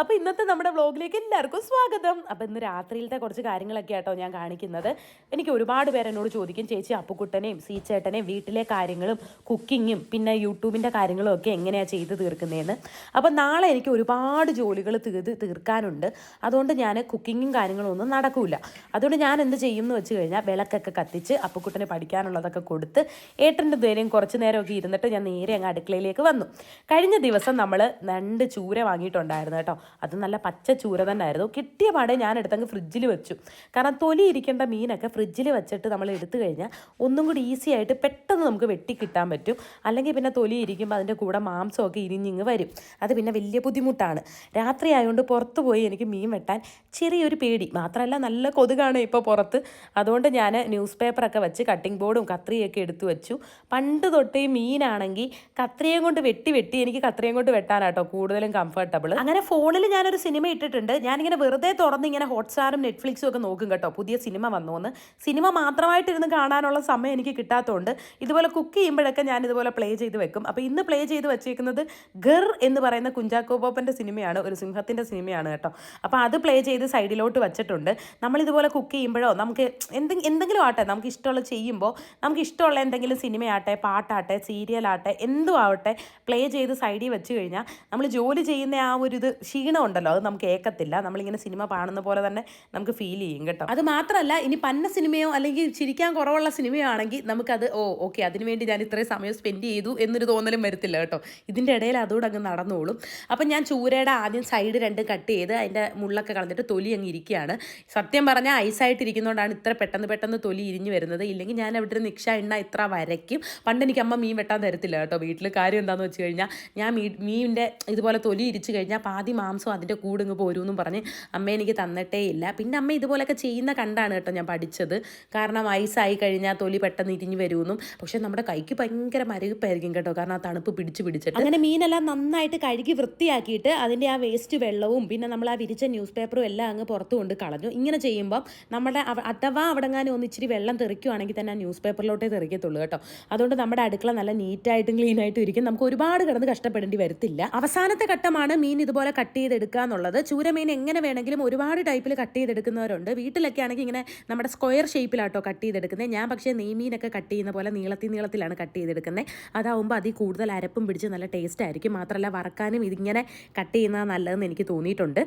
അപ്പോൾ ഇന്നത്തെ നമ്മുടെ വ്ളോഗിലേക്ക് എല്ലാവർക്കും സ്വാഗതം. അപ്പോൾ ഇന്ന് രാത്രിയിലത്തെ കുറച്ച് കാര്യങ്ങളൊക്കെ ആട്ടോ ഞാൻ കാണിക്കുന്നത്. എനിക്ക് ഒരുപാട് പേര് എന്നോട് ചോദിക്കും ചേച്ചി അപ്പുക്കുട്ടനെയും സീച്ചേട്ടനെയും വീട്ടിലെ കാര്യങ്ങളും കുക്കിങ്ങും പിന്നെ യൂട്യൂബിന്റെ കാര്യങ്ങളും ഒക്കെ എങ്ങനെയാണ് ചെയ്ത് തീർക്കുന്നതെന്ന് അപ്പോൾ നാളെ എനിക്ക് ഒരുപാട് ജോലികൾ തീർത്ത് തീർക്കാനുണ്ട്. അതുകൊണ്ട് ഞാൻ കുക്കിങ്ങും കാര്യങ്ങളും ഒന്നും നടക്കൂല. അതുകൊണ്ട് ഞാൻ എന്ത് ചെയ്യും എന്ന് വെച്ച് കഴിഞ്ഞാൽ വിളക്കൊക്കെ കത്തിച്ച് അപ്പുക്കുട്ടനെ പഠിക്കാനുള്ളതൊക്കെ കൊടുത്ത് ഏട്ടന്റെ ധൈര്യം കുറച്ച് നേരമൊക്കെ ഇരുന്നിട്ട് ഞാൻ നേരെ അങ്ങ് അടുക്കളയിലേക്ക് വന്നു. കഴിഞ്ഞ ദിവസം നമ്മൾ രണ്ട് ചൂര വാങ്ങിയിട്ടുണ്ടായിരുന്നു അത് നല്ല പച്ച ചൂര തന്നെ ആയിരുന്നു കിട്ടിയ പാടെ ഞാൻ എടുത്തങ്ങ് ഫ്രിഡ്ജിൽ വെച്ചു. കാരണം തൊലി ഇരിക്കേണ്ട മീനൊക്കെ ഫ്രിഡ്ജിൽ വെച്ചിട്ട് നമ്മൾ എടുത്തു കഴിഞ്ഞാൽ ഒന്നും കൂടി ഈസി ആയിട്ട് പെട്ടെന്ന് നമുക്ക് വെട്ടി കിട്ടാൻ പറ്റും. അല്ലെങ്കിൽ പിന്നെ തൊലി ഇരിക്കുമ്പോൾ അതിന്റെ കൂടെ മാംസമൊക്കെ ഇരിഞ്ഞിങ്ങ് വരും. അത് പിന്നെ വലിയ ബുദ്ധിമുട്ടാണ്. രാത്രി ആയതുകൊണ്ട് പുറത്ത് പോയി എനിക്ക് മീൻ വെട്ടാൻ ചെറിയൊരു പേടി. മാത്രമല്ല നല്ല കൊതുകാണ് ഇപ്പോൾ പുറത്ത്. അതുകൊണ്ട് ഞാൻ ന്യൂസ് പേപ്പറൊക്കെ വെച്ച് കട്ടിംഗ് ബോർഡും കത്രിയൊക്കെ എടുത്തു വെച്ചു. പണ്ട് തൊട്ടേ മീനാണെങ്കിൽ കത്രിയും കൊണ്ട് വെട്ടി വെട്ടി എനിക്ക് കത്രിയും കൊണ്ട് വെട്ടാനാട്ടോ കൂടുതലും കംഫർട്ടബിൾ അങ്ങനെ ഫോണിൽ ഞാനൊരു സിനിമ ഇട്ടിട്ടുണ്ട്. ഞാനിങ്ങനെ വെറുതെ തുറന്ന് ഇങ്ങനെ ഹോട്ട്സ്റ്റാറും നെറ്റ്ഫ്ലിക്സും ഒക്കെ നോക്കും കേട്ടോ. പുതിയ സിനിമ വന്നു വന്നോന്ന്. സിനിമ മാത്രമായിട്ടിരുന്ന് കാണാനുള്ള സമയം എനിക്ക് കിട്ടാത്തതുകൊണ്ട് ഇതുപോലെ കുക്ക് ചെയ്യുമ്പോഴൊക്കെ ഞാൻ ഇതുപോലെ പ്ലേ ചെയ്ത് വെക്കും. അപ്പോൾ ഇന്ന് പ്ലേ ചെയ്ത് വെച്ചേക്കുന്നത് ഗർ എന്ന് പറയുന്ന കുഞ്ചാക്കോ പോപ്പന്റെ സിനിമയാണ്. ഒരു സിംഹത്തിന്റെ സിനിമയാണ് കേട്ടോ. അപ്പോൾ അത് പ്ലേ ചെയ്ത് സൈഡിലോട്ട് വെച്ചിട്ടുണ്ട്. നമ്മളിതുപോലെ കുക്ക് ചെയ്യുമ്പോഴോ നമുക്ക് എന്തെങ്കിലും എന്തെങ്കിലും ആട്ടെ. നമുക്ക് ഇഷ്ടമുള്ള ചെയ്യുമ്പോൾ നമുക്ക് ഇഷ്ടമുള്ള എന്തെങ്കിലും സിനിമയാട്ടെ പാട്ടാട്ടെ സീരിയലാട്ടെ എന്തും ആവട്ടെ പ്ലേ ചെയ്ത് സൈഡിൽ വെച്ച് കഴിഞ്ഞാൽ നമ്മൾ ജോലി ചെയ്യുന്ന ആ ഒരു ഇത് ക്ഷീണം ഉണ്ടല്ലോ അത് നമുക്ക് ഏക്കത്തില്ല. നമ്മളിങ്ങനെ സിനിമ കാണുന്ന പോലെ തന്നെ നമുക്ക് ഫീൽ ചെയ്യും കേട്ടോ. അത് മാത്രമല്ല ഇനി പന്ന സിനിമയോ അല്ലെങ്കിൽ ചിരിക്കാൻ കുറവുള്ള സിനിമയോ ആണെങ്കിൽ നമുക്കത് ഓ ഓക്കെ അതിനുവേണ്ടി ഞാൻ ഇത്രയും സമയം സ്പെൻഡ് ചെയ്തു എന്നൊരു തോന്നലും വരത്തില്ല കേട്ടോ. ഇതിന്റെ ഇടയിൽ അതോടെ അങ്ങ് നടന്നോളും. അപ്പം ഞാൻ ചൂരയുടെ ആദ്യം സൈഡ് രണ്ട് കട്ട് ചെയ്ത് അതിന്റെ മുള്ളൊക്കെ കളഞ്ഞിട്ട് തൊലി അങ്ങ് ഇരിക്കുകയാണ്. സത്യം പറഞ്ഞാൽ ഐസായിട്ട് ഇരിക്കുന്നതുകൊണ്ടാണ് ഇത്ര പെട്ടെന്ന് പെട്ടെന്ന് തൊലി ഇരിഞ്ഞു വരുന്നത്. ഇല്ലെങ്കിൽ ഞാൻ അവിടെ ഒരു നിക്ഷ എണ്ണ ഇത്ര വരയ്ക്കും. പണ്ട് എനിക്ക് അമ്മ മീൻ വെട്ടാൻ തരത്തില്ല കേട്ടോ. വീട്ടിൽ കാര്യം എന്താണെന്ന് വെച്ച് കഴിഞ്ഞാൽ ഞാൻ മീ മീനിന്റെ ഇതുപോലെ തൊലി ഇരിച്ചു കഴിഞ്ഞാൽ പാതി മാംസം അതിന്റെ കൂടെ ഇങ്ങ് പോരുമെന്നും പറഞ്ഞ് അമ്മ എനിക്ക് തന്നിട്ടേ ഇല്ല. പിന്നെ അമ്മ ഇതുപോലെയൊക്കെ ചെയ്യുന്ന കണ്ടാണ് കേട്ടോ ഞാൻ പഠിച്ചത്. കാരണം ഐസായി കഴിഞ്ഞാൽ തൊലി പെട്ടെന്ന് ഇരിഞ്ഞ് വരുമെന്നും. പക്ഷെ നമ്മുടെ കൈക്ക് ഭയങ്കര മരവിപ്പായിരിക്കും കേട്ടോ. കാരണം ആ തണുപ്പ് പിടിച്ച് പിടിച്ചിട്ട്. അങ്ങനെ മീനെല്ലാം നന്നായിട്ട് കഴുകി വൃത്തിയാക്കിയിട്ട് അതിന്റെ ആ വേസ്റ്റ് വെള്ളവും പിന്നെ നമ്മൾ ആ വിരിച്ച ന്യൂസ് പേപ്പറും എല്ലാം അങ്ങ് പുറത്തു കൊണ്ട് കളഞ്ഞു. ഇങ്ങനെ ചെയ്യുമ്പോൾ നമ്മുടെ അഥവാ അവിടെങ്ങാനും ഒന്ന് ഇച്ചിരി വെള്ളം തെറിക്കുവാണെങ്കിൽ തന്നെ ആ ന്യൂസ് പേപ്പറിലോട്ടേ തെറിക്കത്തുള്ളൂ കേട്ടോ. അതുകൊണ്ട് നമ്മുടെ അടുക്കള നല്ല നീറ്റായിട്ടും ക്ലീൻ ആയിട്ടും ഇരിക്കും. നമുക്ക് ഒരുപാട് കിടന്ന് കഷ്ടപ്പെടേണ്ടി വരത്തില്ല. അവസാനത്തെ ഘട്ടമാണ് മീൻ ഇതുപോലെ കട്ട് ചെയ്തെടുക്കുക എന്നുള്ളത്. ചൂരമീൻ എങ്ങനെ വേണമെങ്കിലും ഒരുപാട് ടൈപ്പിൽ കട്ട് ചെയ്തെടുക്കുന്നവരുണ്ട്. വീട്ടിലൊക്കെ ആണെങ്കിൽ ഇങ്ങനെ നമ്മുടെ സ്ക്വയർ ഷേപ്പിലാട്ടോ കട്ട് ചെയ്തെടുക്കുന്നത് ഞാൻ പക്ഷേ നെയ്മീനൊക്കെ കട്ട് ചെയ്യുന്ന പോലെ നീളത്തിൽ നീളത്തിലാണ് കട്ട് ചെയ്തെടുക്കുന്നത് അതാവുമ്പോൾ അതിൽ കൂടുതൽ അരപ്പും പിടിച്ച് നല്ല ടേസ്റ്റ് ആയിരിക്കും. മാത്രമല്ല വറക്കാനും ഇതിങ്ങനെ കട്ട് ചെയ്യുന്നത് നല്ലതെന്ന് എനിക്ക് തോന്നിയിട്ടുണ്ട്.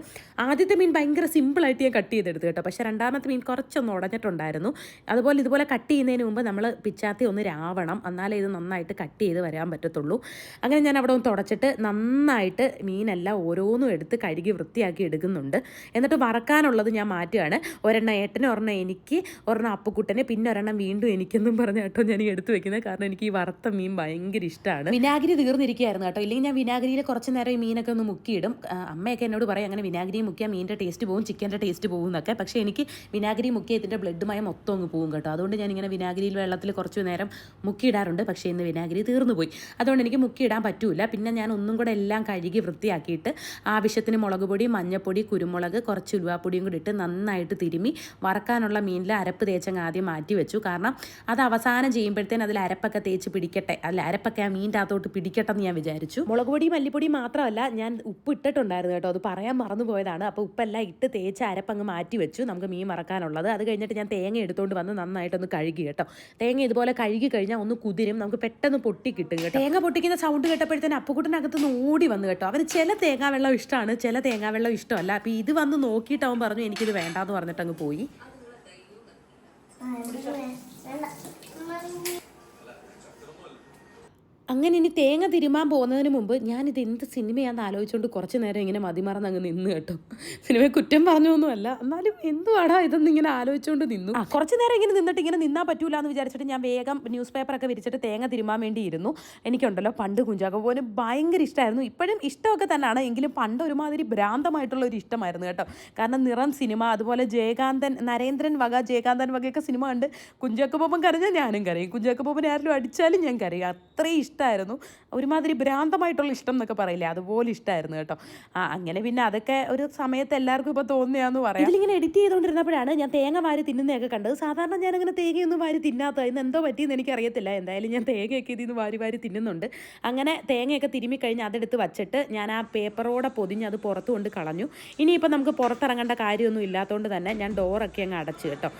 ആദ്യത്തെ മീൻ ഭയങ്കര സിമ്പിളായിട്ട് ഞാൻ കട്ട് ചെയ്തെടുത്തു കേട്ടോ. പക്ഷേ രണ്ടാമത്തെ മീൻ കുറച്ചൊന്ന് ഉടഞ്ഞിട്ടുണ്ടായിരുന്നു. അതുപോലെ ഇതുപോലെ കട്ട് ചെയ്യുന്നതിന് മുമ്പ് നമ്മൾ പിച്ചാത്തി ഒന്ന് രാവണം. എന്നാലേ ഇത് നന്നായിട്ട് കട്ട് ചെയ്ത് വരാൻ പറ്റത്തുള്ളൂ. അങ്ങനെ ഞാൻ അവിടെ ഒന്ന് തുടച്ചിട്ട് നന്നായിട്ട് മീനെല്ലാം ഓരോന്നും എടുത്ത് കഴുകി വൃത്തിയാക്കി എടുക്കുന്നുണ്ട്. എന്നിട്ട് വറക്കാനുള്ളത് ഞാൻ മാറ്റുകയാണ്. ഒരെണ്ണം ഏട്ടന് ഒരെണ്ണം എനിക്ക് ഒരെണ്ണം അപ്പുക്കുട്ടനെ പിന്നെ ഒരെണ്ണം വീണ്ടും എനിക്കെന്നും പറഞ്ഞ കേട്ടോ ഞാൻ എടുത്ത് വെക്കുന്നത്. കാരണം എനിക്ക് ഈ വറുത്ത മീൻ ഭയങ്കര ഇഷ്ടമാണ്. വിനാഗിരി തീർന്നിരിക്കുകയായിരുന്നു കേട്ടോ. ഇല്ലെങ്കിൽ ഞാൻ വിനാഗിരിയിൽ കുറച്ച് നേരം ഈ മീനൊക്കെ ഒന്ന് മുക്കിയിടും. അമ്മയൊക്കെ എന്നോട് പറയും അങ്ങനെ വിനാഗിരി മുക്കിയാൽ മീനിന്റെ ടേസ്റ്റ് പോകും ചിക്കന്റെ ടേസ്റ്റ് പോകും എന്നൊക്കെ. പക്ഷേ എനിക്ക് വിനാഗിരി മുക്കിയ ഇതിന്റെ ബ്ലഡ് മയം മൊത്തം അങ്ങ് പോകും കേട്ടോ. അതുകൊണ്ട് ഞാൻ ഇങ്ങനെ വിനാഗിരിയിൽ വെള്ളത്തിൽ കുറച്ച് നേരം മുക്കിയിടാറുണ്ട്. പക്ഷേ ഇന്ന് വിനാഗിരി തീർന്നു പോയി അതുകൊണ്ട് എനിക്ക് മുക്കിയിടാൻ പറ്റൂല. പിന്നെ ഞാൻ ഒന്നും കൂടെ എല്ലാം കഴുകി വൃത്തിയാക്കിയിട്ട് ആവശ്യത്തിന് മുളക് പൊടി മഞ്ഞപ്പൊടി കുരുമുളക് കുറച്ച് ഉലുവാപ്പൊടിയും കൂടി ഇട്ട് നന്നായിട്ട് തിരുമി വറക്കാനുള്ള മീനിൽ അരപ്പ് തേച്ചങ്ങ് ആദ്യം മാറ്റി വെച്ചു. കാരണം അത് അവസാനം ചെയ്യുമ്പോഴത്തേന് അതിൽ അരപ്പൊക്കെ തേച്ച് പിടിക്കട്ടെ. അല്ല അരപ്പൊക്കെ ആ മീന്റെ അകത്തോട്ട് പിടിക്കട്ടെ എന്ന് ഞാൻ വിചാരിച്ചു. മുളക് പൊടി മല്ലിപ്പൊടി മാത്രമല്ല ഞാൻ ഉപ്പ് ഇട്ടിട്ടുണ്ടായിരുന്നു കേട്ടോ. അത് പറയാൻ മറന്നു പോയതാണ്. അപ്പോൾ ഉപ്പെല്ലാം ഇട്ട് തേച്ച് അരപ്പങ്ങ് മാറ്റി വെച്ചു. നമുക്ക് മീൻ മറക്കാനുള്ളത് അത് കഴിഞ്ഞിട്ട് ഞാൻ തേങ്ങ എടുത്തുകൊണ്ട് വന്ന് നന്നായിട്ടൊന്ന് കഴുകി കേട്ടോ. തേങ്ങ ഇതുപോലെ കഴുകി കഴിഞ്ഞാൽ ഒന്ന് കുതിരും. നമുക്ക് പെട്ടെന്ന് പൊട്ടി കിട്ടും കേട്ടോ. തേങ്ങ പൊട്ടിക്കുന്ന സൗണ്ട് കേട്ടപ്പോഴത്തേന് അപ്പുക്കുട്ടനകത്ത് നിന്ന് ഓടി വന്നു കേട്ടോ. അവന് ചില തേങ്ങാവെള്ളം ഇഷ്ടമാണ്. ചില തേങ്ങാവെള്ളം ഇഷ്ടമല്ല. അപ്പോൾ ഇത് വന്ന് നോക്കിയിട്ട് അവൻ പറഞ്ഞു എനിക്കിത് വേണ്ടാന്ന് പറഞ്ഞിട്ട് അങ്ങ് പോയി അങ്ങനെ ഇനി തേങ്ങ തിരുമാൻ പോകുന്നതിന് മുമ്പ് ഞാനിത് എന്ത് സിനിമയാണെന്ന് ആലോചിച്ചുകൊണ്ട് കുറച്ച് നേരം ഇങ്ങനെ മതിമറന്ന് അങ്ങ് നിന്ന് കേട്ടോ. സിനിമയെ കുറ്റം പറഞ്ഞു പറഞ്ഞൊന്നുമല്ല എന്നാലും എന്തുവാടാ ഇതൊന്നും ഇങ്ങനെ ആലോചിച്ചുകൊണ്ട് നിന്നു. കുറച്ച് നേരം ഇങ്ങനെ നിന്നിട്ട് ഇങ്ങനെ നിന്നാൻ പറ്റൂല എന്ന് വിചാരിച്ചിട്ട് ഞാൻ വേഗം ന്യൂസ് പേപ്പറൊക്കെ വിരിച്ചിട്ട് തേങ്ങ തിരുമാൻ വേണ്ടി ഇരുന്നു എനിക്കുണ്ടല്ലോ പണ്ട് കുഞ്ചാക്ക പോലും ഭയങ്കര ഇഷ്ടമായിരുന്നു ഇപ്പോഴും ഇഷ്ടമൊക്കെ തന്നെയാണ് എങ്കിലും പണ്ട് ഒരുമാതിരി ഭ്രാന്തമായിട്ടുള്ള ഒരു ഇഷ്ടമായിരുന്നു കേട്ടോ. കാരണം നിറം സിനിമ അതുപോലെ ജയകാന്തൻ നരേന്ദ്രൻ വക ജയകാന്തൻ വകയൊക്കെ സിനിമ കണ്ട് കുഞ്ചാക്കോ ബോബൻ കരഞ്ഞാൽ ഞാനും കരയും. കുഞ്ചാക്കോ ബോബൻ ആരെങ്കിലും അടിച്ചാലും ഞാൻ കരയും. അത്രയും ഇഷ്ടമായിരുന്നു. ഒരുമാതിരി ഭ്രാന്തമായിട്ടുള്ള ഇഷ്ടം എന്നൊക്കെ പറയില്ലേ? അതുപോലെ ഇഷ്ടമായിരുന്നു കേട്ടോ. ആ അങ്ങനെ പിന്നെ അതൊക്കെ ഒരു സമയത്ത് എല്ലാവർക്കും ഇപ്പോൾ തോന്നിയാന്ന് പറയാം. ഇതിലിങ്ങനെ എഡിറ്റ് ചെയ്തുകൊണ്ടിരുന്നപ്പോഴാണ് ഞാൻ തേങ്ങ വാരി തിന്നുന്നതൊക്കെ കണ്ടത്. സാധാരണ ഞാനങ്ങനെ തേങ്ങയൊന്നും വാരി തിന്നാത്ത ഇന്ന് എന്തോ പറ്റിയെന്ന് എനിക്കറിയത്തില്ല. എന്തായാലും ഞാൻ തേങ്ങയൊക്കെ ഇതിൽ നിന്ന് വാരി വാരി തിന്നുന്നുണ്ട്. അങ്ങനെ തേങ്ങയൊക്കെ തിരുമ്മി കഴിഞ്ഞ് അതെടുത്ത് വച്ചിട്ട് ഞാൻ ആ പേപ്പറോടെ പൊതിഞ്ഞ് അത് പുറത്ത് കൊണ്ട് കളഞ്ഞു. ഇനിയിപ്പോൾ നമുക്ക് പുറത്തിറങ്ങേണ്ട കാര്യമൊന്നും ഇല്ലാത്തതുകൊണ്ട് തന്നെ ഞാൻ ഡോറൊക്കെ അങ്ങ് അടച്ചു കേട്ടോ.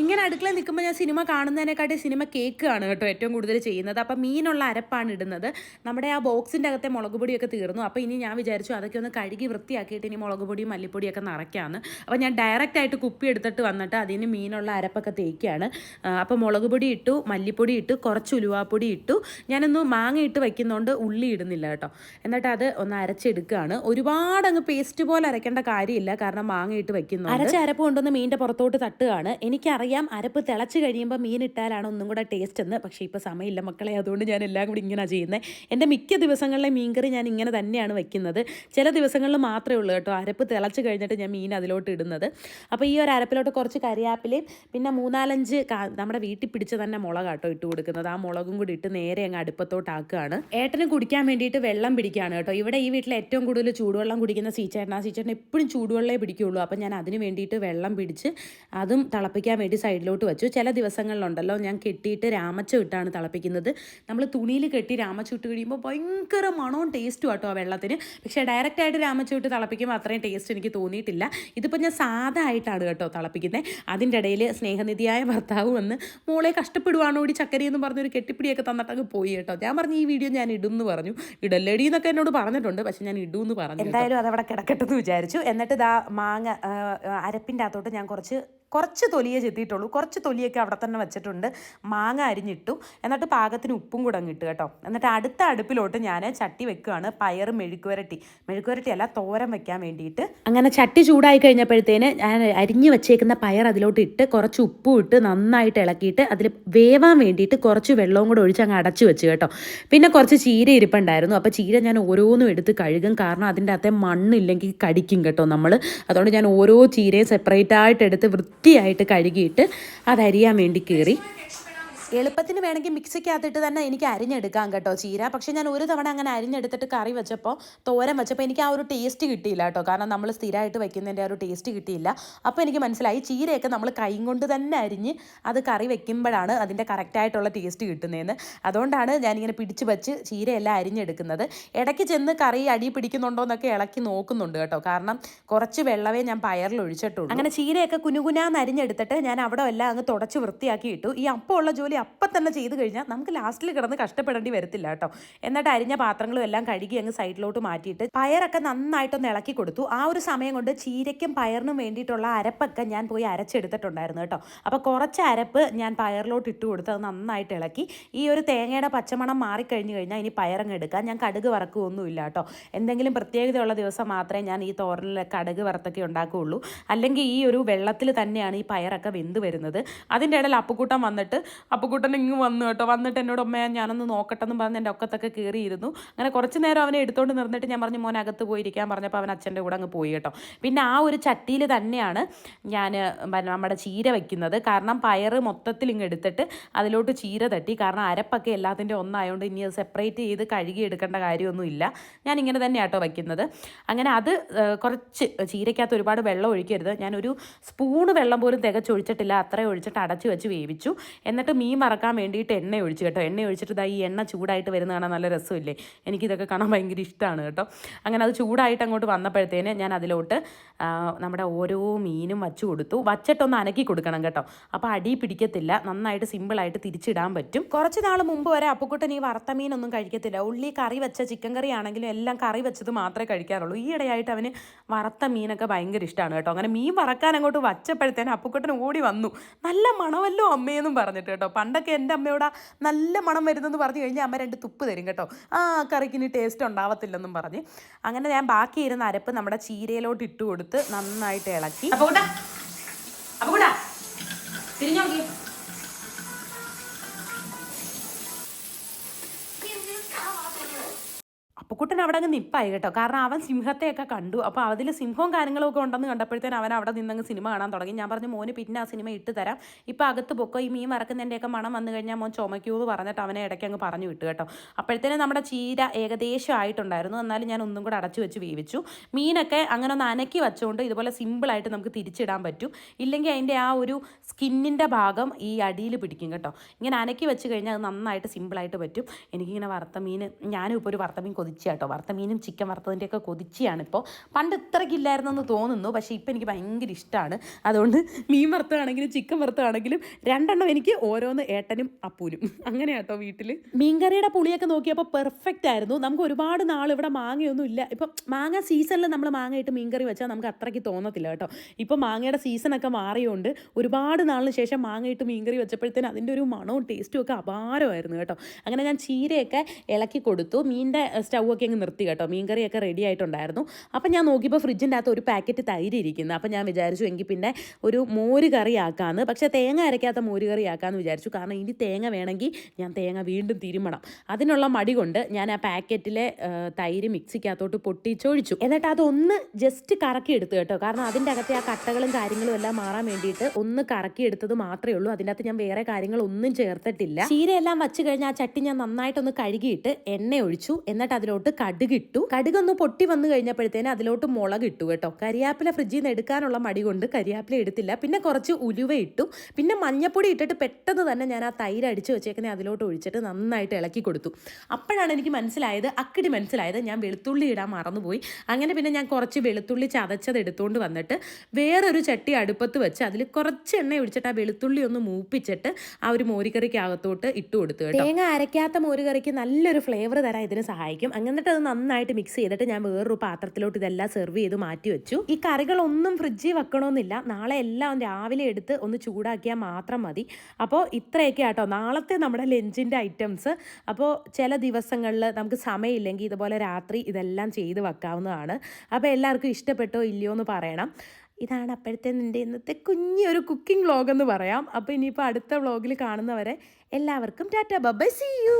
ഇങ്ങനെ അടുക്കളയിൽ നിൽക്കുമ്പോൾ ഞാൻ സിനിമ കാണുന്നതിനെക്കാട്ടി സിനിമ കേക്കാണ് കേട്ടോ ഏറ്റവും കൂടുതൽ ചെയ്യുന്നത്. അപ്പം മീനുള്ള അരപ്പാണ് ഇടുന്നത്. നമ്മുടെ ആ ബോക്സിന്റെ അകത്തെ മുളക് പൊടിയൊക്കെ തീർന്നു. അപ്പോൾ ഇനി ഞാൻ വിചാരിച്ചു അതൊക്കെ ഒന്ന് കഴുകി വൃത്തിയാക്കിയിട്ട് ഇനി മുളക് പൊടിയും മല്ലിപ്പൊടിയൊക്കെ നിറയ്ക്കാമെന്ന് അപ്പോൾ ഞാൻ ഡയറക്റ്റ് ആയിട്ട് കുപ്പി എടുത്തിട്ട് വന്നിട്ട് അതിന് മീനുള്ള അരപ്പൊക്കെ തേക്കുകയാണ്. അപ്പോൾ മുളക് പൊടി ഇട്ടു മല്ലിപ്പൊടി ഇട്ടു കുറച്ച് ഉലുവാപ്പൊടി ഇട്ടു. ഞാനൊന്ന് മാങ്ങ ഇട്ട് വയ്ക്കുന്നതുകൊണ്ട് ഉള്ളി ഇടുന്നില്ല കേട്ടോ. എന്നിട്ട് അത് ഒന്ന് അരച്ചെടുക്കുകയാണ്. ഒരുപാട് അങ്ങ് പേസ്റ്റ് പോലെ അരയ്ക്കേണ്ട കാര്യമില്ല. കാരണം മാങ്ങ ഇട്ട് വയ്ക്കുന്നു അരച്ച അരപ്പ് കൊണ്ടുവന്ന് മീനിന്റെ പുറത്തോട്ട് തട്ടുകയാണ്. എനിക്കറിയാം അരപ്പ് തിളച്ച് കഴിയുമ്പോൾ മീൻ ഇട്ടാലാണ് ഒന്നും കൂടെ ടേസ്റ്റ് എന്ന്. പക്ഷേ ഇപ്പോൾ സമയമില്ല മക്കളെ. അതുകൊണ്ട് ഞാൻ എല്ലാം കൂടി ഇങ്ങനെ ചെയ്യുന്നത് എന്റെ മിക്ക ദിവസങ്ങളിലെ മീൻകറി ഞാൻ ഇങ്ങനെ തന്നെയാണ് വെക്കുന്നത്. ചില ദിവസങ്ങളിൽ മാത്രമേ ഉള്ളൂ കേട്ടോ. അരപ്പ് തിളച്ച് കഴിഞ്ഞിട്ട് ഞാൻ മീൻ അതിലോട്ട് ഇടുന്നത്. അപ്പോൾ ഈ ഒരു അരപ്പിലോട്ട് കുറച്ച് കരിയാപ്പിലയും പിന്നെ മൂന്നാലഞ്ച് നമ്മുടെ വീട്ടിൽ പിടിച്ച തന്നെ മുളക് കേട്ടോ ഇട്ട് കൊടുക്കുന്നത്. ആ മുളകും കൂടി ഇട്ട് നേരെ അങ്ങ് അടുപ്പത്തോട്ടാക്കുകയാണ്. ഏട്ടന് കുടിക്കാൻ വേണ്ടിയിട്ട് വെള്ളം പിടിക്കുകയാണ് കേട്ടോ. ഇവിടെ ഈ വീട്ടിൽ ഏറ്റവും കൂടുതൽ ചൂടുവെള്ളം കുടിക്കുന്ന സീച്ചേട്ടൻ ആ സീച്ചേട്ടൻ എപ്പോഴും ചൂടുവെള്ളമേ പിടിക്കുകയുള്ളൂ. അപ്പോൾ ഞാൻ അതിന് വേണ്ടിയിട്ട് വെള്ളം പിടിച്ച് അതും തിളപ്പിക്കാൻ വേണ്ടി സൈഡിലോട്ട് വെച്ചു. ചില ദിവസങ്ങളിലുണ്ടല്ലോ ഞാൻ കെട്ടിയിട്ട് രാമച്ച വിട്ടാണ് തിളപ്പിക്കുന്നത്. നമ്മൾ തുണിയിൽ കെട്ടി രാമച്ച ഇട്ട് കഴിയുമ്പോൾ ഭയങ്കര മണവും ടേസ്റ്റും കേട്ടോ ആ വെള്ളത്തിന്. പക്ഷേ ഡയറക്റ്റായിട്ട് രാമച്ച ഇട്ട് തിളപ്പിക്കുമ്പോൾ അത്രയും ടേസ്റ്റ് എനിക്ക് തോന്നിയിട്ടില്ല. ഇതിപ്പോൾ ഞാൻ സാധാ ആയിട്ടാണ് കേട്ടോ തിളപ്പിക്കുന്നത് അതിന്റെ ഇടയിൽ സ്നേഹനിധിയായ ഭർത്താവ് വന്ന് മോളെ കഷ്ടപ്പെടുവാണോ ഓടി ചക്കരി? എന്ന് പറഞ്ഞൊരു കെട്ടിപ്പിടിയൊക്കെ തന്നിട്ടങ്ങ് പോയി കേട്ടോ. ഞാൻ പറഞ്ഞു ഈ വീഡിയോ ഞാൻ ഇടും എന്ന് പറഞ്ഞു. ഇടല്ലടി എന്നൊക്കെ എന്നോട് പറഞ്ഞിട്ടുണ്ട്. പക്ഷേ ഞാൻ ഇടും എന്ന് പറഞ്ഞു എന്തായാലും അതവിടെ കിടക്കട്ടെ എന്ന് വിചാരിച്ചു. എന്നിട്ട് ഇതാ മാങ്ങ അരപ്പിന്റെ അകത്തോട്ട് ഞാൻ കുറച്ച് കുറച്ച് തൊലിയേ ചെത്തിയിട്ടുള്ളൂ. കുറച്ച് തൊലിയൊക്കെ അവിടെ തന്നെ വെച്ചിട്ടുണ്ട്. മാങ്ങ അരിഞ്ഞിട്ടു. എന്നിട്ട് പാകത്തിന് ഉപ്പും കൂടെ അങ്ങ് ഇട്ടു കേട്ടോ. എന്നിട്ട് അടുത്ത അടുപ്പിലോട്ട് ഞാൻ ചട്ടി വെക്കുകയാണ് പയർ മെഴുക്കുവരട്ടി. മെഴുക്കുവരട്ടി അല്ല തോരൻ വെക്കാൻ വേണ്ടിയിട്ട്. അങ്ങനെ ചട്ടി ചൂടായി കഴിഞ്ഞപ്പോഴത്തേന് ഞാൻ അരിഞ്ഞു വെച്ചേക്കുന്ന പയർ അതിലോട്ട് ഇട്ട് കുറച്ച് ഉപ്പും ഇട്ട് നന്നായിട്ട് ഇളക്കിയിട്ട് അതിൽ വേവാൻ വേണ്ടിയിട്ട് കുറച്ച് വെള്ളവും കൂടെ ഒഴിച്ച് അങ്ങ് അടച്ചു വെച്ച് കേട്ടോ. പിന്നെ കുറച്ച് ചീര ഇരിപ്പുണ്ടായിരുന്നു. അപ്പോൾ ചീര ഞാൻ ഓരോന്നും എടുത്ത് കഴുകും. കാരണം അതിന്റെ അകത്തെ മണ്ണില്ലെങ്കിൽ കടിക്കും കേട്ടോ നമ്മൾ അതുകൊണ്ട് ഞാൻ ഓരോ ചീരയും സെപ്പറേറ്റ് ആയിട്ട് എടുത്ത് വൃത്തിയായിട്ട് കഴുകിയിട്ട് അത് അരിയാൻ വേണ്ടി കയറി എളുപ്പത്തിന് വേണമെങ്കിൽ മിക്സിക്കകത്തിട്ട് തന്നെ എനിക്ക് അരിഞ്ഞെടുക്കാം കേട്ടോ ചീര. പക്ഷേ ഞാൻ ഒരു തവണ അങ്ങനെ അരിഞ്ഞെടുത്തിട്ട് കറി വെച്ചപ്പോൾ തോരം വെച്ചപ്പോൾ എനിക്ക് ആ ഒരു ടേസ്റ്റ് കിട്ടിയില്ല കേട്ടോ. കാരണം നമ്മൾ സ്ഥിരമായിട്ട് വെക്കുന്നതിന്റെ ആ ഒരു ടേസ്റ്റ് കിട്ടിയില്ല. അപ്പോൾ എനിക്ക് മനസ്സിലായി ചീരയൊക്കെ നമ്മൾ കൈ കൊണ്ട് തന്നെ അരിഞ്ഞ് അത് കറി വെക്കുമ്പോഴാണ് അതിന്റെ കറക്റ്റായിട്ടുള്ള ടേസ്റ്റ് കിട്ടുന്നതെന്ന്. അതുകൊണ്ടാണ് ഞാനിങ്ങനെ പിടിച്ച് വെച്ച് ചീരയെല്ലാം അരിഞ്ഞെടുക്കുന്നത്. ഇടയ്ക്ക് ചെന്ന് കറി അടി പിടിക്കുന്നുണ്ടോ എന്നൊക്കെ ഇളക്കി നോക്കുന്നുണ്ട് കേട്ടോ. കാരണം കുറച്ച് വെള്ളമേ ഞാൻ പയറിൽ ഒഴിച്ചിട്ടുള്ളൂ. അങ്ങനെ ചീരയൊക്കെ കുനുകുനാന്ന് അരിഞ്ഞെടുത്തിട്ട് ഞാൻ അവിടെ എല്ലാം അങ്ങ് തുടച്ച് വൃത്തിയാക്കി ഇട്ടു. ഈ അപ്പോൾ ഉള്ള ജോലി അപ്പം തന്നെ ചെയ്ത് കഴിഞ്ഞാൽ നമുക്ക് ലാസ്റ്റിൽ കിടന്ന് കഷ്ടപ്പെടേണ്ടി വരത്തില്ല കേട്ടോ. എന്നിട്ട് അരിഞ്ഞ പാത്രങ്ങളും എല്ലാം കഴുകി അങ്ങ് സൈഡിലോട്ട് മാറ്റിയിട്ട് പയറൊക്കെ നന്നായിട്ടൊന്ന് ഇളക്കി കൊടുത്തു. ആ ഒരു സമയം കൊണ്ട് ചീരയ്ക്കും പയറിനും വേണ്ടിയിട്ടുള്ള അരപ്പൊക്കെ ഞാൻ പോയി അരച്ചെടുത്തിട്ടുണ്ടായിരുന്നു കേട്ടോ. അപ്പോൾ കുറച്ച് അരപ്പ് ഞാൻ പയറിലോട്ട് ഇട്ട് കൊടുത്ത് അത് നന്നായിട്ട് ഇളക്കി. ഈ ഒരു തേങ്ങയുടെ പച്ചമണം മാറിക്കഴിഞ്ഞ് കഴിഞ്ഞാൽ ഇനി പയറങ്ങ് എടുക്കാം. ഞാൻ കടുക് വറക്കുകയൊന്നുമില്ല കേട്ടോ. എന്തെങ്കിലും പ്രത്യേകതയുള്ള ദിവസം മാത്രമേ ഞാൻ ഈ തോരനിൽ കടുക് വറുത്തൊക്കെ ഉണ്ടാക്കുകയുള്ളൂ. അല്ലെങ്കിൽ ഈ ഒരു വെള്ളത്തിൽ തന്നെയാണ് ഈ പയറൊക്കെ വെന്ത് വരുന്നത്. അതിന്റെ ഇടയിൽ അപ്പുക്കൂട്ടം വന്നിട്ട് അപ്പുക്കുട്ടൻ ഇങ്ങ് വന്നു കേട്ടോ. വന്നിട്ട് എന്നോട് അമ്മ ഞാനൊന്ന് നോക്കട്ടെ എന്ന് പറഞ്ഞ് എന്റെ ഒക്കത്തൊക്കെ കയറിയിരുന്നു. അങ്ങനെ കുറച്ച് നേരം അവനെ എടുത്തുകൊണ്ട് നിർന്നിട്ട് ഞാൻ പറഞ്ഞു മോൻ അകത്ത് പോയിരിക്കാൻ പറഞ്ഞപ്പോൾ അവൻ അച്ഛന്റെ കൂടെ അങ്ങ് പോയി കേട്ടോ. പിന്നെ ആ ഒരു ചട്ടിയിൽ തന്നെയാണ് ഞാൻ നമ്മുടെ ചീര വയ്ക്കുന്നത് കാരണം പയറ് മൊത്തത്തിൽ ഇങ്ങ് എടുത്തിട്ട് അതിലോട്ട് ചീര തട്ടി. കാരണം അരപ്പൊക്കെ എല്ലാത്തിന്റെ ഒന്നായതുകൊണ്ട് ഇനി അത് സെപ്പറേറ്റ് ചെയ്ത് കഴുകി എടുക്കേണ്ട കാര്യമൊന്നുമില്ല ഞാൻ ഇങ്ങനെ തന്നെ ആട്ടോ വയ്ക്കുന്നത് അങ്ങനെ അത് കുറച്ച് ചീരയ്ക്കകത്ത് ഒരുപാട് വെള്ളം ഒഴിക്കരുത്. ഞാനൊരു സ്പൂണ് വെള്ളം പോലും തികച്ചൊഴിച്ചിട്ടില്ല. അത്രയും ഒഴിച്ചിട്ട് അടച്ചു വെച്ച് വേവിച്ചു. എന്നിട്ട് മീൻ മറക്കാൻ വേണ്ടിയിട്ട് എണ്ണ ഒഴിച്ചു കേട്ടോ. എണ്ണ ഒഴിച്ചിട്ട് ഈ എണ്ണ ചൂടായിട്ട് വരുന്ന കാണാൻ നല്ല രസമില്ലേ? എനിക്കിതൊക്കെ കാണാൻ ഭയങ്കര ഇഷ്ടമാണ് കേട്ടോ. അങ്ങനെ അത് ചൂടായിട്ട് അങ്ങോട്ട് വന്നപ്പോഴത്തേന് ഞാൻ അതിലോട്ട് നമ്മുടെ ഓരോ മീനും വച്ചു കൊടുത്തു. വച്ചിട്ടൊന്ന് അനക്കി കൊടുക്കണം കേട്ടോ. അപ്പോൾ അടി പിടിക്കത്തില്ല. നന്നായിട്ട് സിമ്പിളായിട്ട് തിരിച്ചിടാൻ പറ്റും. കുറച്ച് നാൾ മുമ്പ് വരെ അപ്പുക്കുട്ടൻ ഈ വറുത്ത മീനൊന്നും കഴിക്കത്തില്ല. ഉള്ളി കറി വെച്ച ചിക്കൻ കറി ആണെങ്കിലും എല്ലാം കറി വെച്ചത് മാത്രമേ കഴിക്കാറുള്ളൂ. ഈ ഇടയായിട്ട് അവന് വറുത്ത മീനൊക്കെ ഭയങ്കര ഇഷ്ടമാണ് കേട്ടോ. അങ്ങനെ മീൻ വറക്കാൻ അങ്ങോട്ട് വച്ചപ്പോഴത്തേന് അപ്പുക്കുട്ടൻ ഓടി വന്നു. നല്ല മണമല്ലോ അമ്മയെന്നും പറഞ്ഞിട്ട് കേട്ടോ. പണ്ടൊക്കെ എന്റെ അമ്മയോട് നല്ല മണം വരുന്നെന്ന് പറഞ്ഞു കഴിഞ്ഞാൽ അമ്മ രണ്ട് തുപ്പ് തരും കേട്ടോ. ആ കറിക്ക് ഇനി ടേസ്റ്റ് ഉണ്ടാവത്തില്ലെന്നും പറഞ്ഞ്. അങ്ങനെ ഞാൻ ബാക്കി ഇരുന്ന അരപ്പ് നമ്മുടെ ചീരയിലോട്ട് ഇട്ട് കൊടുത്ത് നന്നായിട്ട് ഇളക്കി. അപ്പോൾ അപ്പുക്കുട്ടാ അപ്പുക്കുട്ടൻ അവിടെ അങ്ങ് നിപ്പായി കേട്ടോ. കാരണം അവൻ സിംഹത്തെയൊക്കെ കണ്ടു. അപ്പോൾ അതിൽ സിംഹവും കാര്യങ്ങളും ഒക്കെ ഉണ്ടെന്ന് കണ്ടപ്പോഴത്തേന് അവൻ അവിടെ നിന്നങ്ങ് സിനിമ കാണാൻ തുടങ്ങി. ഞാൻ പറഞ്ഞു മോന് പിന്നെ ആ സിനിമ ഇട്ട് തരാം. ഇപ്പോൾ അകത്ത് പൊക്കോ ഈ മീൻ വറക്കുന്നതിന്റെയൊക്കെ മണം വന്നു കഴിഞ്ഞാൽ മോൻ ചുമയ്ക്കൂ എന്ന് പറഞ്ഞിട്ട് അവനെ ഇടയ്ക്ക് അങ്ങ് പറഞ്ഞു വിട്ടു കേട്ടോ. അപ്പോഴത്തേനും നമ്മുടെ ചീര ഏകദേശം ആയിട്ടുണ്ടായിരുന്നു. എന്നാലും ഞാൻ ഒന്നും കൂടെ അടച്ചു വെച്ച് വേവിച്ചു. മീനൊക്കെ അങ്ങനെ ഒന്ന് അനക്കി വെച്ചുകൊണ്ട് ഇതുപോലെ സിമ്പിളായിട്ട് നമുക്ക് തിരിച്ചിടാൻ പറ്റും. ഇല്ലെങ്കിൽ അതിന്റെ ആ ഒരു സ്കിന്നിന്റെ ഭാഗം ഈ അടിയിൽ പിടിക്കും കേട്ടോ. ഇങ്ങനെ അനക്കി വെച്ച് കഴിഞ്ഞാൽ അത് നന്നായിട്ട് സിമ്പിളായിട്ട് പറ്റും. എനിക്കിങ്ങനെ വറുത്ത മീൻ ഞാനും ഇപ്പോൾ ഒരു വറുത്ത മീൻ കൊതിച്ച കേട്ടോ വറുത്ത മീനും ചിക്കൻ വറുത്തതിന്റെയൊക്കെ കൊതിച്ചിയാണ് ഇപ്പോൾ പണ്ട് ഇത്രയ്ക്കില്ലായിരുന്നെന്ന് തോന്നുന്നു. പക്ഷേ ഇപ്പം എനിക്ക് ഭയങ്കര ഇഷ്ടമാണ് അതുകൊണ്ട് മീൻ വറുത്തതാണെങ്കിലും ചിക്കൻ വറുത്തതാണെങ്കിലും രണ്ടെണ്ണം എനിക്ക് ഓരോന്ന് ഏട്ടനും അപ്പൂനും. അങ്ങനെ കേട്ടോ വീട്ടിൽ മീൻകറിയുടെ പുളിയൊക്കെ നോക്കിയപ്പോൾ പെർഫെക്റ്റ് ആയിരുന്നു. നമുക്ക് ഒരുപാട് നാൾ ഇവിടെ മാങ്ങയൊന്നും ഇല്ല. ഇപ്പം മാങ്ങ സീസണിൽ നമ്മൾ മാങ്ങയിട്ട് മീൻകറി വെച്ചാൽ നമുക്ക് അത്രയ്ക്ക് തോന്നത്തില്ല കേട്ടോ. ഇപ്പം മാങ്ങയുടെ സീസണൊക്കെ മാറിയോണ്ട് ഒരുപാട് നാളിന് ശേഷം മാങ്ങയിട്ട് മീൻകറി വെച്ചപ്പോഴത്തേന് അതിന്റെ ഒരു മണവും ടേസ്റ്റും ഒക്കെ അപാരമായിരുന്നു കേട്ടോ. അങ്ങനെ ഞാൻ ചീരയൊക്കെ ഇളക്കി കൊടുത്തു. മീനിന്റെ സ്റ്റൗ ഒക്കെ അങ്ങ് നിർത്തി കേട്ടോ. മീൻകറിയൊക്കെ റെഡി ആയിട്ടുണ്ടായിരുന്നു. അപ്പം ഞാൻ നോക്കിയപ്പോൾ ഫ്രിഡ്ജിന്റെ അകത്ത് ഒരു പാക്കറ്റ് തൈര് ഇരിക്കുന്നു അപ്പം ഞാൻ വിചാരിച്ചു എങ്കിൽ പിന്നെ ഒരു മോര് കറി ആക്കാമെന്ന് പക്ഷേ തേങ്ങ അരയ്ക്കാത്ത മോര് കറി ആക്കാമെന്ന് വിചാരിച്ചു. കാരണം ഇനി തേങ്ങ വേണമെങ്കിൽ ഞാൻ തേങ്ങ വീണ്ടും തിരുമണം. അതിനുള്ള മടി കൊണ്ട് ഞാൻ ആ പാക്കറ്റിലെ തൈര് മിക്സിക്കകത്തോട്ട് പൊട്ടിച്ചൊഴിച്ചു. എന്നിട്ട് അതൊന്ന് ജസ്റ്റ് കറക്കി എടുത്തു കേട്ടോ. കാരണം അതിന്റെ അകത്തെ ആ കട്ടകളും കാര്യങ്ങളും എല്ലാം മാറാൻ വേണ്ടിയിട്ട് ഒന്ന് കറക്കി എടുത്തത് മാത്രമേ ഉള്ളൂ. അതിന്റെ അകത്ത് ഞാൻ വേറെ കാര്യങ്ങളൊന്നും ചേർത്തിട്ടില്ല. ചീരയെല്ലാം വച്ച് കഴിഞ്ഞാൽ ആ ചട്ടി ഞാൻ നന്നായിട്ടൊന്ന് കഴുകിയിട്ട് എണ്ണ ഒഴിച്ചു. എന്നിട്ട് അതിലോട്ട് കടുകിട്ടു കടുകൊന്ന് പൊട്ടി വന്നു കഴിഞ്ഞപ്പോഴത്തേന് അതിലോട്ട് മുളക് ഇട്ടു കേട്ടോ. കരിയാപ്പില ഫ്രിഡ്ജിൽ നിന്ന് എടുക്കാനുള്ള മടി കൊണ്ട് കരിയാപ്പില എടുത്തില്ല. പിന്നെ കുറച്ച് ഉലുവ ഇട്ടു. പിന്നെ മഞ്ഞപ്പൊടി ഇട്ടിട്ട് പെട്ടെന്ന് തന്നെ ഞാൻ ആ തൈര് അടിച്ചു വെച്ചേക്കുന്നത് അതിലോട്ട് ഒഴിച്ചിട്ട് നന്നായിട്ട് ഇളക്കി കൊടുത്തു. അപ്പോഴാണ് എനിക്ക് മനസ്സിലായത് അക്കിടി മനസ്സിലായത് ഞാൻ വെളുത്തുള്ളി ഇടാൻ മറന്നുപോയി. അങ്ങനെ പിന്നെ ഞാൻ കുറച്ച് വെളുത്തുള്ളി ചതച്ചത് എടുത്തുകൊണ്ട് വന്നിട്ട് വേറൊരു ചട്ടി അടുപ്പത്ത് വെച്ച് അതിൽ കുറച്ച് എണ്ണ ഒഴിച്ചിട്ട് ആ വെളുത്തുള്ളി ഒന്ന് മൂപ്പിച്ചിട്ട് ആ ഒരു മോരിക്കറിക്കകത്തോട്ട് ഇട്ട് കൊടുത്തു തേങ്ങ അരയ്ക്കാത്ത മോരുകറിക്ക് നല്ലൊരു ഫ്ലേവർ തരാൻ ഇതിന് സഹായിക്കും. എന്നിട്ട് അത് നന്നായിട്ട് മിക്സ് ചെയ്തിട്ട് ഞാൻ വേറൊരു പാത്രത്തിലോട്ട് ഇതെല്ലാം സെർവ് ചെയ്ത് മാറ്റി വെച്ചു. ഈ കറികളൊന്നും ഫ്രിഡ്ജിൽ വെക്കണമെന്നില്ല നാളെ എല്ലാം രാവിലെ എടുത്ത് ഒന്ന് ചൂടാക്കിയാൽ മാത്രം മതി. അപ്പോൾ ഇത്രയൊക്കെ ആട്ടോ. നാളത്തെ നമ്മുടെ ലഞ്ചിന്റെ ഐറ്റംസ് അപ്പോൾ ചില ദിവസങ്ങളിൽ നമുക്ക് സമയമില്ലെങ്കിൽ ഇതുപോലെ രാത്രി ഇതെല്ലാം ചെയ്ത് വെക്കാവുന്നതാണ്. അപ്പോൾ എല്ലാവർക്കും ഇഷ്ടപ്പെട്ടോ ഇല്ലയോ എന്ന് പറയണം. ഇതാണ് അപ്പോഴത്തെ നിന്റെ ഇന്നത്തെ കുഞ്ഞൊരു കുക്കിംഗ് വ്ളോഗ് എന്ന് പറയാം. അപ്പോൾ ഇനിയിപ്പോൾ അടുത്ത വ്ളോഗിൽ കാണുന്നവരെ എല്ലാവർക്കും ടാറ്റ. Bye see you